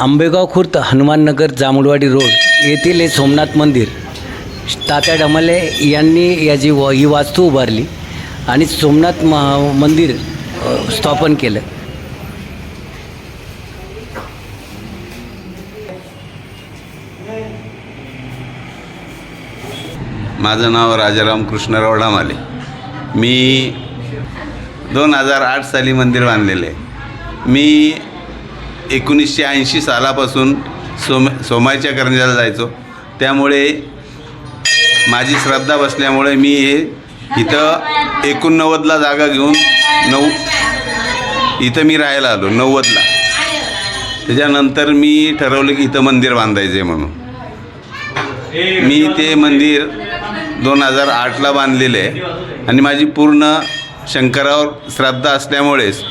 Ambegaon Khurd Hanumannagar Jambhulwadi road येथील हे सोमनाथ मंदिर. तात्या डमाले यांनी याची व ही वास्तू उभारली आणि सोमनाथ म मंदिर स्थापन केलं. माझं नाव राजाराम कृष्णराव डामाले मी दोन हजार आठ साली मंदिर बांधलेलं आहे. मी एकोणीसशे ऐंशी सालापासून सोम सोमायच्या करंजाला जायचो. त्यामुळे माझी श्रद्धा बसल्यामुळे मी हे इथं एकोणनव्वदला जागा घेऊन नऊ इथं मी राहायला आलो नव्वदला. त्याच्यानंतर मी ठरवलं की इथं मंदिर बांधायचं आहे म्हणून. मी ते मंदिर दोन हजार आठला बांधलेलं आहे. आणि माझी पूर्ण शंकरावर श्रद्धा असल्यामुळेच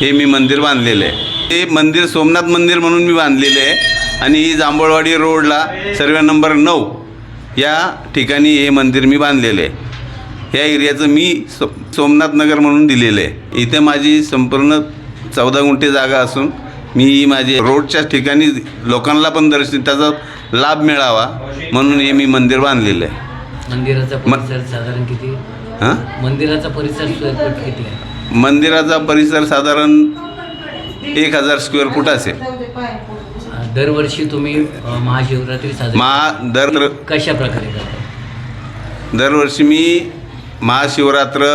हे मी मंदिर बांधलेलं आहे. ते मंदिर सोमनाथ मंदिर म्हणून मी बांधलेले आहे. आणि ही जांभूळवाडी रोडला सर्वे नंबर नऊ या ठिकाणी हे मंदिर मी बांधलेलं आहे. या एरियाचं मी सो सोमनाथ नगर म्हणून दिलेलं आहे. इथे माझी संपूर्ण चौदा गुंठे जागा असून मी माझे रोडच्या ठिकाणी लोकांना पण दर्शन त्याचा लाभ मिळावा म्हणून हे मी मंदिर बांधलेलं आहे. मंदिराचा परिसर साधारण किती? हां? मंदिराचा परिसर किती मंदिराचा परिसर साधारण एक हजार स्क्वेअर फूट असेल. दरवर्षी तुम्ही अ, महाशिवरात्री साजरी महा दर कशा प्रकारे करता? दरवर्षी मी महाशिवरात्र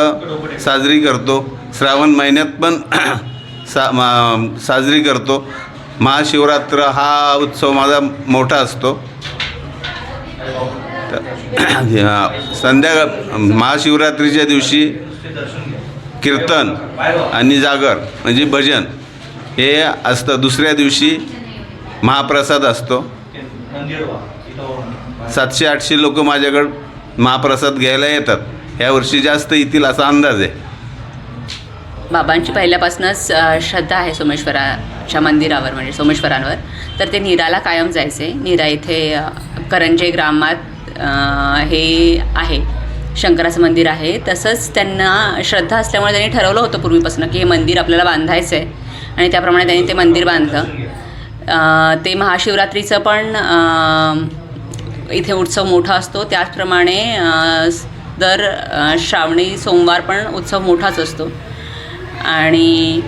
साजरी करतो. श्रावण महिन्यात पण सा मा- साजरी करतो. महाशिवरात्र हा उत्सव माझा मोठा असतो. त- संध्याकाळ महाशिवरात्रीच्या दिवशी कीर्तन आणि जागर म्हणजे भजन. हे असतं दुसऱ्या दिवशी महाप्रसाद असतो. सातशे आठशे लोक माझ्याकडं महाप्रसाद घ्यायला येतात. यावर्षी जास्त येतील असा अंदाज आहे. बाबांची पहिल्यापासूनच श्रद्धा आहे सोमेश्वराच्या मंदिरावर म्हणजे सोमेश्वरांवर. तर ते नीराला कायम जायचे. नीरा इथे करंजे ग्रामात हे आहे. शंकराचं मंदिर आहे. तसंच त्यांना श्रद्धा असल्यामुळे त्यांनी ठरवलं होतं पूर्वीपासून की हे मंदिर आपल्याला बांधायचं आहे आणि त्याप्रमाणे त्यांनी ते मंदिर बांधलं. ते महाशिवरात्रीचं पण इथे उत्सव मोठा असतो. त्याचप्रमाणे दर श्रावणी सोमवार पण उत्सव मोठाच असतो. आणि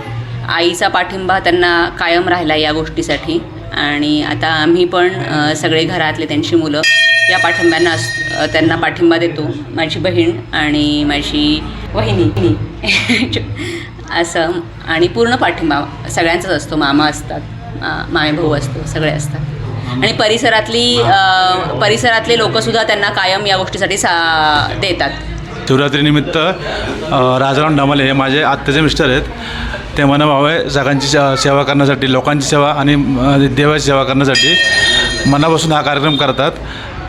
आईचा पाठिंबा त्यांना कायम राहिला या गोष्टीसाठी. आणि आता आम्ही पण सगळे घरातले त्यांची मुलं या पाठिंब्यांना अस त्यांना पाठिंबा देतो. माझी बहीण आणि माझी वहिनी. असं आणि पूर्ण पाठिंबा सगळ्यांचाच असतो. मामा असतात मा- मामे भाऊ असतो सगळे असतात. आणि परिसरातली परिसरातले लोकंसुद्धा त्यांना कायम या गोष्टीसाठी सा देतात. शिवरात्रीनिमित्त राजाराम डमाले हे माझे आत्ताचे मिस्टर आहेत. ते मला भाव सगळ्यांची सेवा करण्यासाठी लोकांची सेवा आणि देवाची सेवा करण्यासाठी मनापासून हा कार्यक्रम करतात.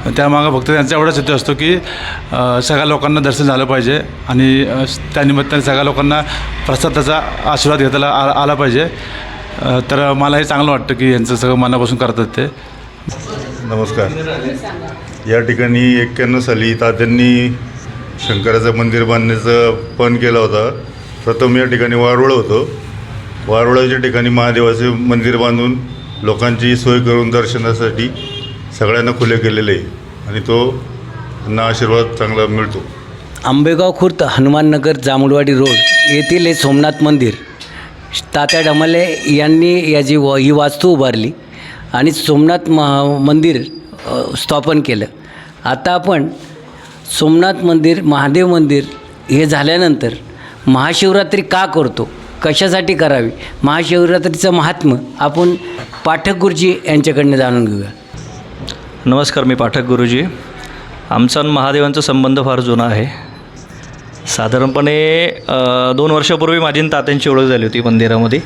त्यामागं फक्त त्यांचा एवढाच हेतू असतो की सगळ्या लोकांना दर्शन झालं पाहिजे आणि त्यानिमित्ताने सगळ्या लोकांना प्रसादाचा आशीर्वाद घेताला आ आला पाहिजे. तर मला हे चांगलं वाटतं की यांचं सगळं मनापासून करतात ते. नमस्कार. या ठिकाणी एक्क्याण्णव साली तात्यांनी शंकराचं मंदिर बांधण्याचं पण केला होता. प्रथम या ठिकाणी वारुळ होतं. वारुळाच्या ठिकाणी महादेवाचे मंदिर बांधून लोकांची सोय करून दर्शनासाठी सगळ्यांना खुले केलेले आहे. आणि तो त्यांना आशीर्वाद चांगला मिळतो. आंबेगाव खुर्द हनुमाननगर जांभूळवाडी रोड येथील हे सोमनाथ मंदिर तात्या डमाले यांनी याची व ही वास्तू उभारली आणि सोमनाथ म मंदिर स्थापन केलं. आता आपण सोमनाथ मंदिर महादेव मंदिर हे झाल्यानंतर महाशिवरात्री का करतो? कशासाठी करावी? महाशिवरात्रीचं महात्म्य आपण पाठक गुरुजी यांच्याकडनं जाणून घेऊया. नमस्कार मी पाठक गुरुजी. आमचा आणि महादेवांचा संबंध फार जुना आहे. साधारणपणे दोन वर्षापूर्वी माझी तात्यांची ओळख झाली होती मंदिरामध्ये.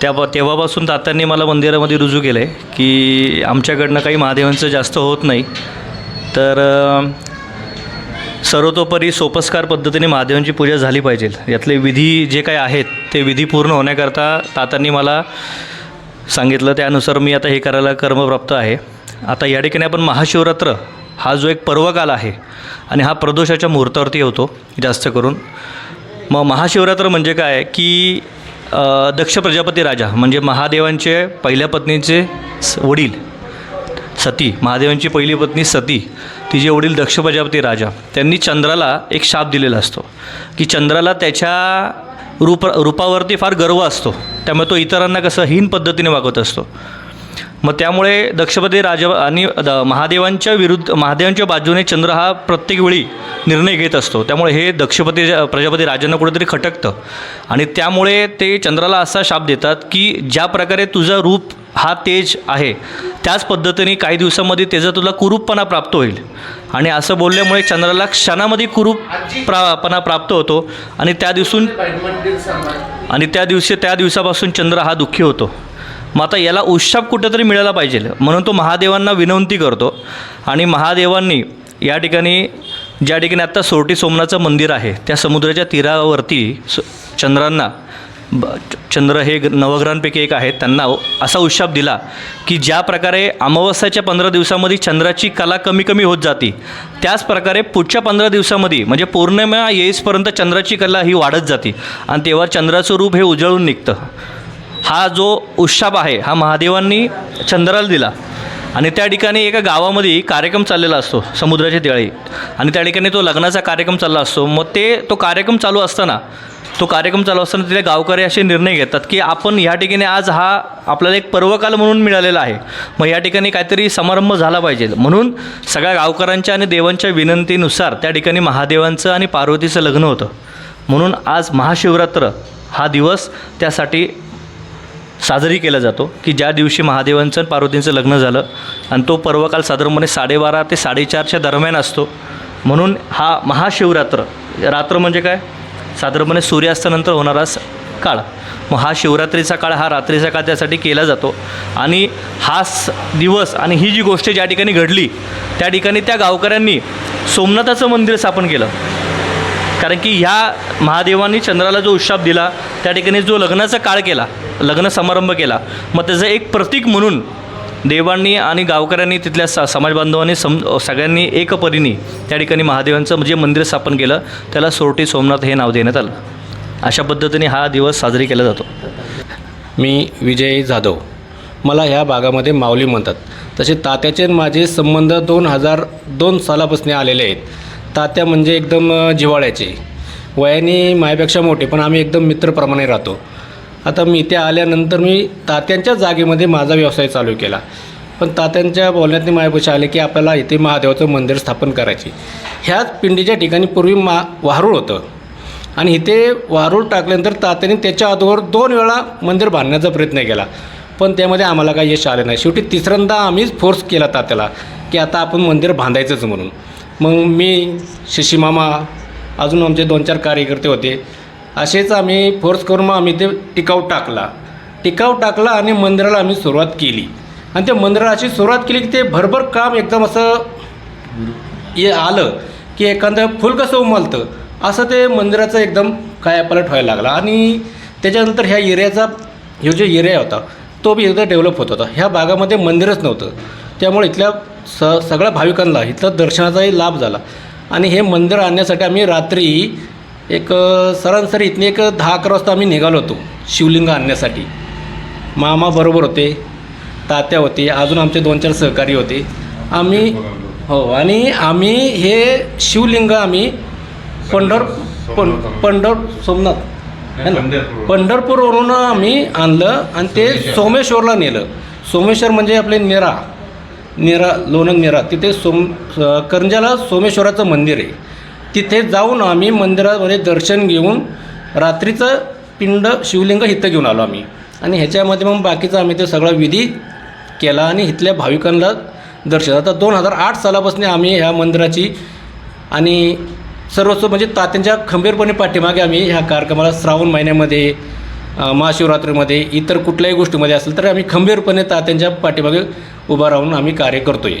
त्या तेव्हापासून तात्यांनी मला मंदिरामध्ये रुजू केलं आहे की आमच्याकडनं काही महादेवांचं जास्त होत नाही. तर सर्वतोपरी सोपस्कार पद्धतीने महादेवांची पूजा झाली पाहिजे. यातले विधी जे काही आहेत ते विधी पूर्ण होण्याकरता तात्यांनी मला सांगितलं. त्यानुसार मी आता हे करायला कर्मप्राप्त आहे. आता या ठिकाणी आपण महाशिवरात्र हा जो एक पर्वकाल आहे आणि हा प्रदोषाच्या मुहूर्तावरती होतो जास्त करून. मग महाशिवरात्र म्हणजे काय? की दक्ष प्रजापती राजा म्हणजे महादेवांचे पहिल्या पत्नीचे स- वडील सती महादेवांची पहिली पत्नी सती तिचे वडील दक्ष प्रजापती राजा त्यांनी चंद्राला एक शाप दिलेला असतो. की चंद्राला त्याच्या रूप रूपावरती फार गर्व असतो. त्यामुळे तो इतरांना कसं हीन पद्धतीने वागवत असतो. मग त्यामुळे दक्षपती राजा आणि द महादेवांच्या विरुद्ध महादेवांच्या बाजूने चंद्र हा प्रत्येक वेळी निर्णय घेत असतो. त्यामुळे हे दक्षपती प्रजापती राजांना कुठेतरी खटकतं. आणि त्यामुळे ते चंद्राला असा शाप देतात की ज्या प्रकारे तुझं रूप हा तेज आहे त्याच पद्धतीने काही दिवसामध्ये त्याचा तुला कुरूपपणा प्राप्त होईल. आणि असं बोलल्यामुळे चंद्राला क्षणामध्ये कुरूप प्रापणा प्राप्त होतो आणि त्या दिवसून आणि त्या दिवशी त्या दिवसापासून चंद्र हा दुःखी होतो. मग आता याला उशाप कुठेतरी मिळायला पाहिजे. म्हणून तो महादेवांना विनंती करतो. आणि महादेवांनी या ठिकाणी ज्या ठिकाणी आत्ता सोरटी सोमनाथचं मंदिर आहे त्या समुद्राच्या तीरावरती स चंद्रांना ब चंद्र हे नवग्रहांपैकी एक आहेत त्यांना असा उशाप दिला की ज्या प्रकारे अमावस्याच्या पंधरा दिवसामध्ये चंद्राची कला कमी कमी होत जाते त्याच प्रकारे पुढच्या पंधरा दिवसामध्ये म्हणजे पौर्णिमा येईसपर्यंत चंद्राची कला ही वाढत जाते. आणि तेव्हा चंद्राचं रूप हे उजळून निघतं. हा जो उत्साप आहे हा महादेवांनी चंद्राला दिला. आणि त्या ठिकाणी एका गावामध्ये कार्यक्रम चाललेला असतो समुद्राच्या तिळी आणि त्या ठिकाणी तो लग्नाचा कार्यक्रम चालला असतो. मग ते तो कार्यक्रम चालू असताना तो कार्यक्रम चालू असताना तिथे गावकरी असे निर्णय घेतात की आपण या ठिकाणी आज हा आपल्याला एक पर्वकाल म्हणून मिळालेला आहे. मग या ठिकाणी काहीतरी समारंभ झाला पाहिजे. म्हणून सगळ्या गावकऱ्यांच्या आणि देवांच्या विनंतीनुसार त्या ठिकाणी महादेवांचं आणि पार्वतीचं लग्न होतं. म्हणून आज महाशिवरात्र हा दिवस त्यासाठी साजरी केला जातो की ज्या दिवशी महादेवांचं आणि पार्वतींचं लग्न झालं आणि तो पर्वकाल साधारणपणे साडेबारा ते साडेचारच्या दरम्यान असतो. म्हणून हा महाशिवरात्र रात्र म्हणजे काय? साधारणपणे सूर्यास्तानंतर होणारा काळ. मग हा शिवरात्रीचा काळ हा रात्रीचा काळ त्यासाठी केला जातो. आणि हा स दिवस आणि ही जी गोष्ट ज्या ठिकाणी घडली त्या ठिकाणी त्या गावकऱ्यांनी सोमनाथाचं मंदिर स्थापन केलं. कारण की ह्या महादेवांनी चंद्राला जो उशाप दिला त्या ठिकाणी जो लग्नाचा काळ केला लग्न समारंभ केला. मग त्याचं एक प्रतीक म्हणून देवांनी आणि गावकऱ्यांनी तिथल्या स समाजबांधवांनी सम सगळ्यांनी एकपरीने त्या ठिकाणी महादेवांचं जे मंदिर स्थापन केलं त्याला सोरटी सोमनाथ हे नाव देण्यात आलं. अशा पद्धतीने हा दिवस साजरी केला जातो. मी विजय जाधव. मला ह्या भागामध्ये माऊली म्हणतात. तसे तात्याचे माझे संबंध दोन हजार दोन सालापासून आलेले आहेत. तात्या म्हणजे एकदम जिवाळ्याचे जिव्हाळ्याचे. वयाने माझ्यापेक्षा मोठे पण आम्ही एकदम मित्रप्रमाणे राहतो. आता मी इथे आल्यानंतर मी तात्यांच्या जागेमध्ये माझा व्यवसाय चालू केला. पण तात्यांच्या बोलण्यातनी मायापाशी आले की आपल्याला इथे महादेवाचं मंदिर स्थापन करायचे. ह्याच पिंडीच्या ठिकाणी पूर्वी मा वारूळ होतं. आणि इथे वारूळ टाकल्यानंतर तात्याने त्याच्या अगोदर दोन वेळा मंदिर बांधण्याचा प्रयत्न केला. पण त्यामध्ये आम्हाला काही यश आलं नाही. शेवटी तिसऱ्यांदा आम्हीच फोर्स केला तात्याला की आता आपण मंदिर बांधायचंच म्हणून. मग मी शशीमामा अजून आमचे दोन चार कार्यकर्ते होते. असेच आम्ही फोर्स करून मग आम्ही ते टिकाव टाकला. टिकाव टाकला आणि मंदिराला आम्ही सुरुवात केली. आणि त्या मंदिराला अशी सुरुवात केली की ते भरभर काम एकदम असं ये आलं की एखादं फुल कसं उमलतं. असं ते मंदिराचं एकदम कायापालट व्हायला लागला. आणि त्याच्यानंतर ह्या एरियाचा ह्यो जो एरिया होता तो बी एकदा डेव्हलप होत होता. ह्या भागामध्ये मंदिरच नव्हतं. त्यामुळे इथल्या स सगळ्या भाविकांना इथलं दर्शनाचाही लाभ झाला. आणि हे मंदिर आणण्यासाठी आम्ही रात्री एक सरासरी इथने एक दहा अकरा वाजता आम्ही निघालो होतो शिवलिंग आणण्यासाठी. मामा बरोबर होते तात्या होते अजून आमचे दोन चार सहकारी होते. आम्ही हो आणि आम्ही हे शिवलिंग आम्ही पंढर पं पंढर सोमनाथ है ना? पंढरपूरवरून आम्ही आणलं आणि ते सोमेश्वरला नेलं. सोमेश्वर म्हणजे आपले नेरा नेरा लोणंद नेरा. तिथे सोम करंजाला सोमेश्वराचं मंदिर आहे. तिथे जाऊन आम्ही मंदिरामध्ये दर्शन घेऊन रात्रीचं पिंड शिवलिंग इथं घेऊन आलो आम्ही. आणि ह्याच्यामध्ये मग बाकीचा आम्ही ते सगळा विधी केला आणि इथल्या भाविकांना दर्शन. आता दोन हजार आठ सालापासून आम्ही ह्या मंदिराची आणि सर्वस्व म्हणजे तात्यांच्या खंबीरपणे पाठीमागे आम्ही ह्या कार्यक्रमाला श्रावण महिन्यामध्ये महाशिवरात्रीमध्ये इतर कुठल्याही गोष्टीमध्ये असेल तर आम्ही खंबीरपणे तात्यांच्या पाठीमागे उभा राहून आम्ही कार्य करतो आहे